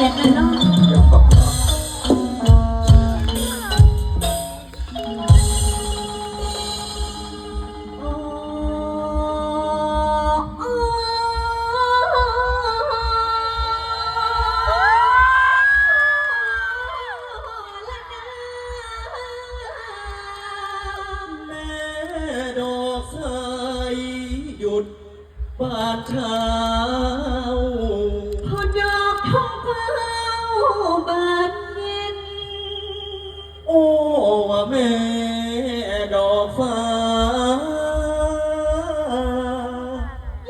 ยดเลเนดอกไฟหยุดบาดชา บานเย็น โอ้ว่าแม่ดอกฟ้า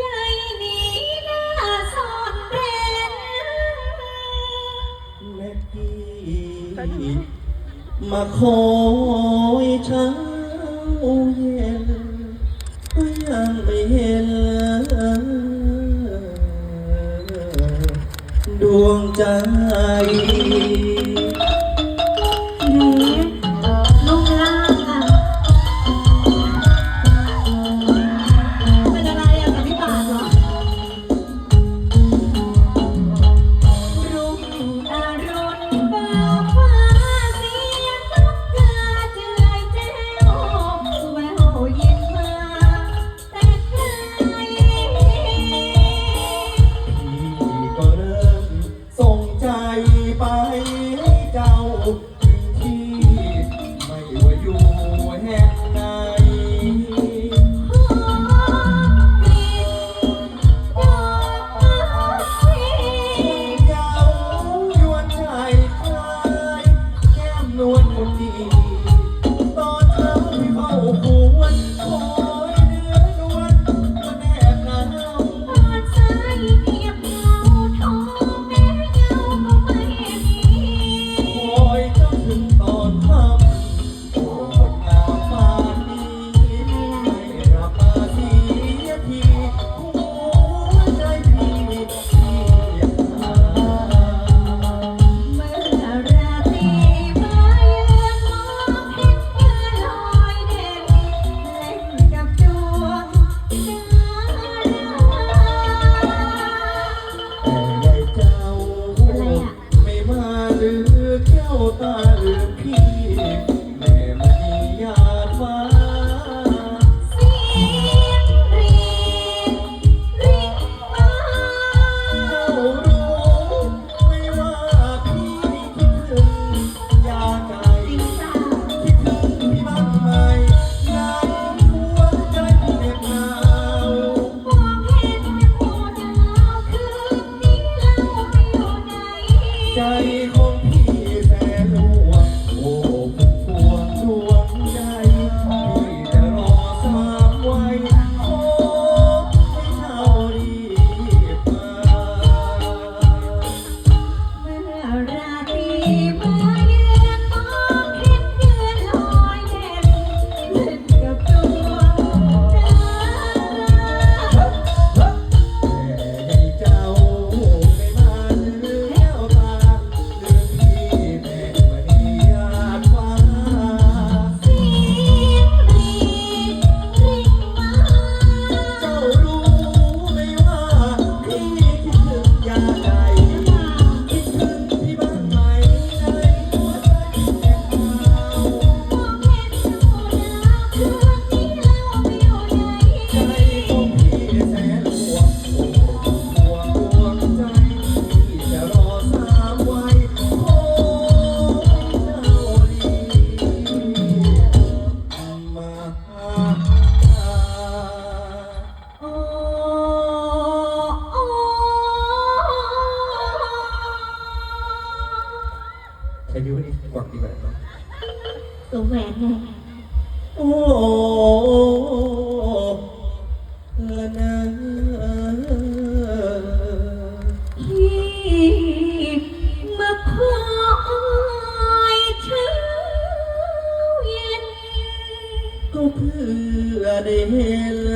ยายนีหน้าสอนเร้น แม่พี่มาคอยเช้าเย็น ดวงใจ one more thing. ใครบิวนี่กวักดีแบบนั้นหลวแหวนไงโอ้ละนะที่มาคอยเช้าเย็นก็เพื่อได้เห็น